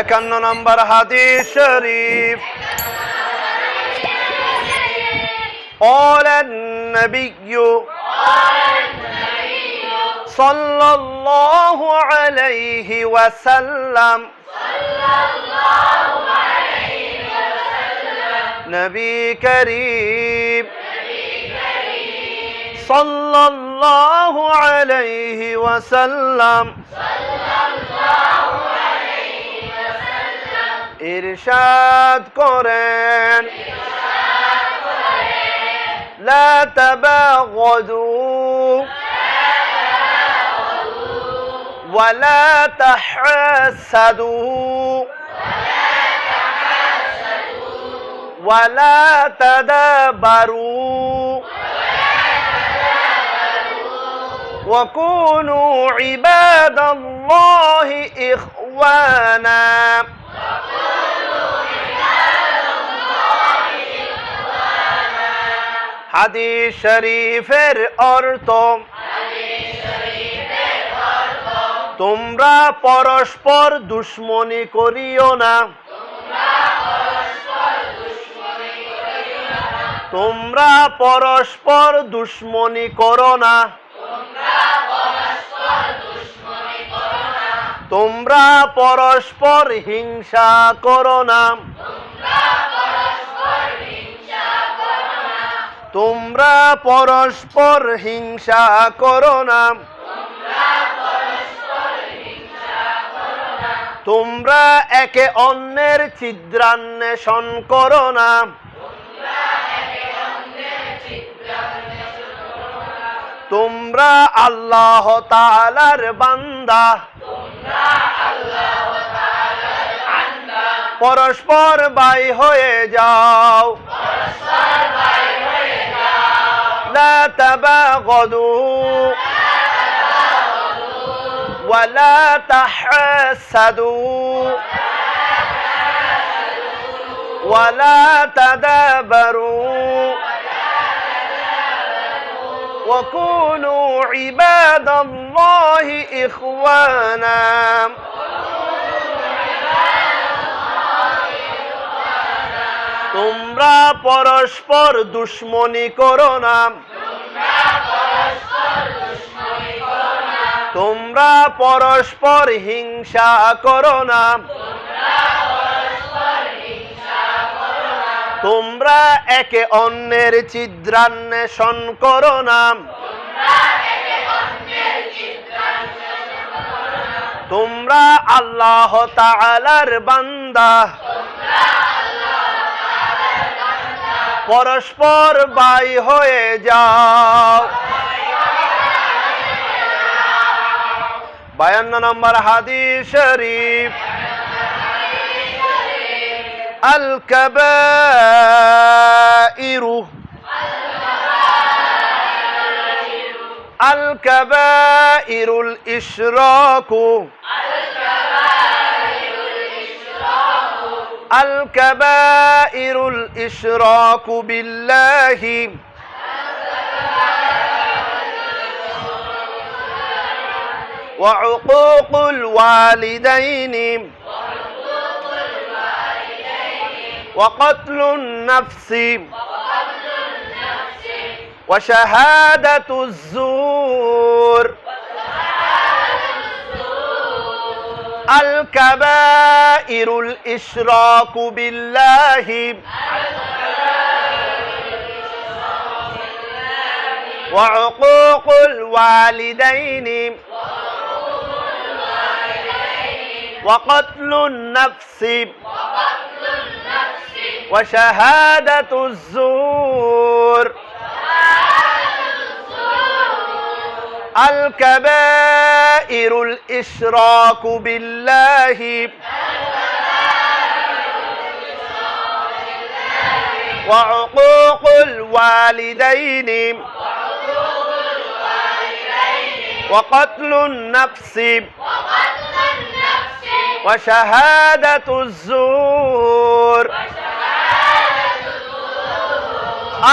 একান্ন নম্বর হাদিস শরীফ قال النبي صلى الله عليه وسلم نبي كريم صلى الله عليه وسلم ইরশাদ করেন لا تباغضوا ولا تحسدوا ولا تدابروا وكونوا عباد الله إخوانا হাদিস শরীফের অর্থ। তোমরা পরস্পর দুশ্মনী করিও না। তোমরা পরস্পর দুশ্মনী করো না। তোমরা পরস্পর হিংসা করো না। তোমরা পরস্পর হিংসা করো না। তোমরা একে অন্যের ছিদ্রান্বেষণ করো না। তোমরা আল্লাহ তালার বান্দা। পরস্পর বাই হয়ে যাও। لا تباغضوا. ولا تحسدوا ولا تدابروا. وكونوا عباد الله إخوانا. তোমরা পরস্পর দুশ্মনী করো না। তোমরা পরস্পর হিংসা করো না। তোমরা একে অন্যের ছিদ্রান্বেষণ করো না। তোমরা আল্লাহ তাআলার বান্দা। পরস্পর বাই হয়ে যাও। বায়ান্ন নম্বর হাদিস শরীফ। আল কাবাইরু। আল কাবাইরুল ইশরাকু। الكبائر الإشراك بالله. وعقوق الوالدين. وقتل النفس. وشهادة الزور. الكبائر الإشراك بالله. وعقوق الوالدين. وقتل النفس. وشهادة الزور. الكبائر الإشراك بالله. وعقوق الوالدين. وقتل النفس. وشهادة الزور.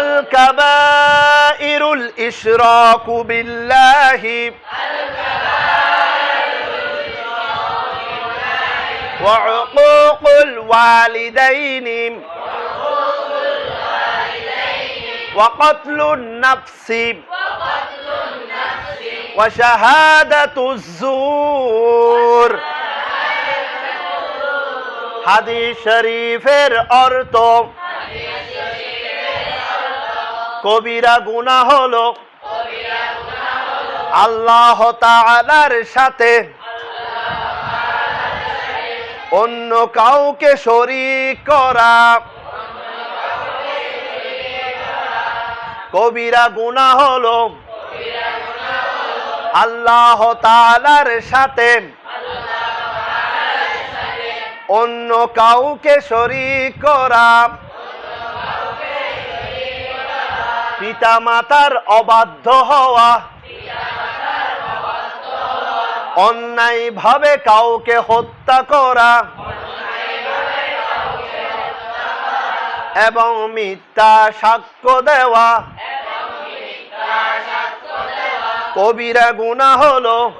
الكبائر الإشراك بالله وعقوق الوالدين وقتل النفس وشهادة الزور হাদিস শরীফের অর্থ কবিরা গুনাহ হলো। আল্লাহ তাআলার সাথে অন্য কাউকে শরীক করা। কবিরা গুনাহ হলো। আল্লাহ তাআলার সাথে অন্য কাউকে শরীক করা। পিতা মাতার অবাধ্য হওয়া। অন্যায় ভাবে কাউকে হত্যা করা। এবং মিথ্যা সাক্ষ্য দেওয়া। কবিরা গুণা হলো।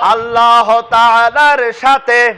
আল্লাহ তাআলার সাথে।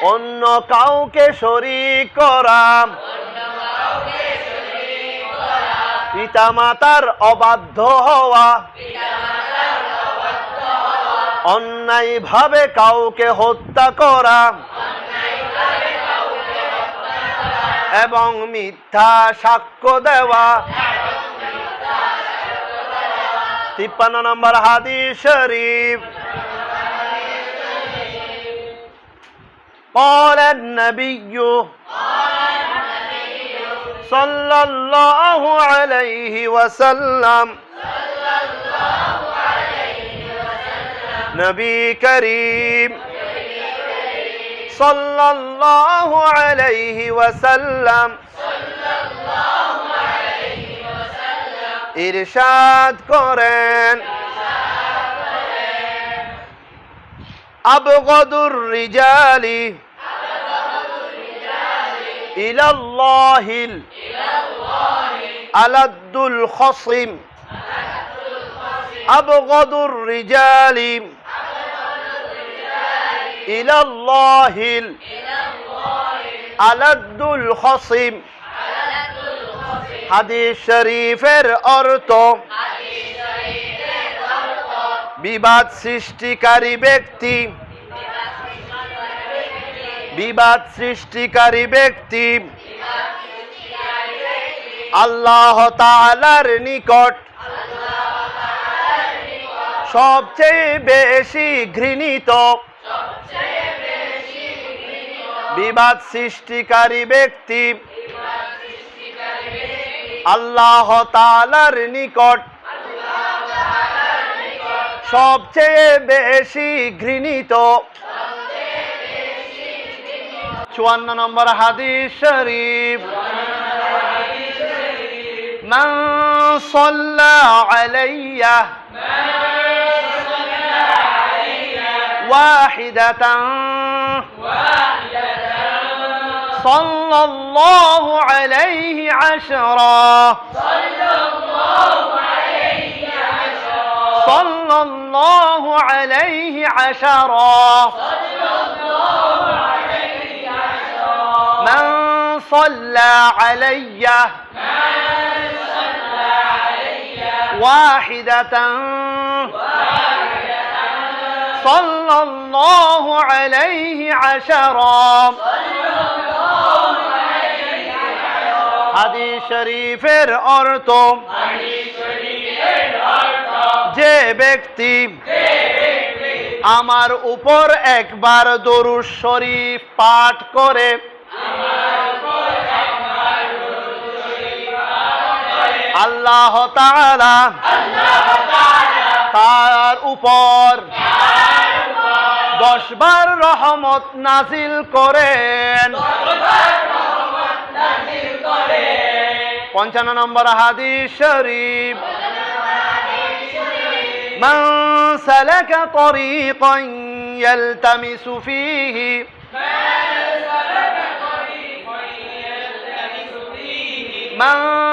অন্য কাউকে শরীক করা। পিতামাতার অবাধ্য হওয়া অন্যায় ভাবে কাউকে হত্যা করা এবং মিথ্যা সাক্ষ্য দেওয়া তিপ্পান্ন নম্বর হাদিস শরীফ قال النبي صلى সাল্লাল্লাহু আলাইহি ওয়াসাল্লাম। নবী করিম সাল্লাল্লাহু আলাইহি ওয়াসাল্লাম। ইরশাদ করেন। আবগদুর রিজালি ইলাল্লাহিল আলাদ্দুল খসিম আবগদুর রিজালি ইলাল্লাহিল আলাদ্দুল খসিম হাদিস শরীফের অর্থ বিবাদ সৃষ্টিকারী ব্যক্তি বিবাদ সৃষ্টিকারী ব্যক্তি। আল্লাহ তাআলার নিকট সবচেয়ে বেশি ঘৃণিত। বিবাদ সৃষ্টিকারী ব্যক্তি আল্লাহ তাআলার নিকট সবচেয়ে বেশি ঘৃণিত। চুয়ান্ন নম্বর হাদিস শরীফ من صلى علي واحدة صلى الله عليه عشرا صلى الله عليه عشرا من صلى علي واحدة صلى الله عليه عشرا হাদিস শরীফের অর্থ যে ব্যক্তি আমার উপর একবার দরুদ শরীফ পাঠ করে আল্লাহ তাআলা তার উপর দশবার রহমত নাজিল করেন পঞ্চান্ন নম্বর হাদিস শরীফ من سلك طريقا يلتمس فيه من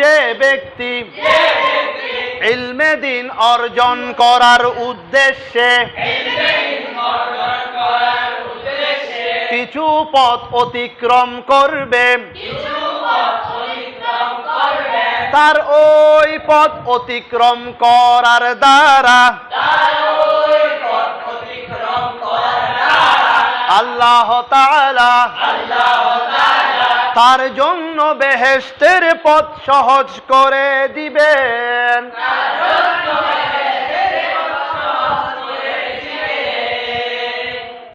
যে ব্যক্তি ইলমে দিন অর্জন করার উদ্দেশ্যে কিছু পথ অতিক্রম করবে। তার ওই পথ অতিক্রম করার দ্বারা আল্লাহ তাআলা তার জন্য বেহেস্তের পথ সহজ করে দিবেন।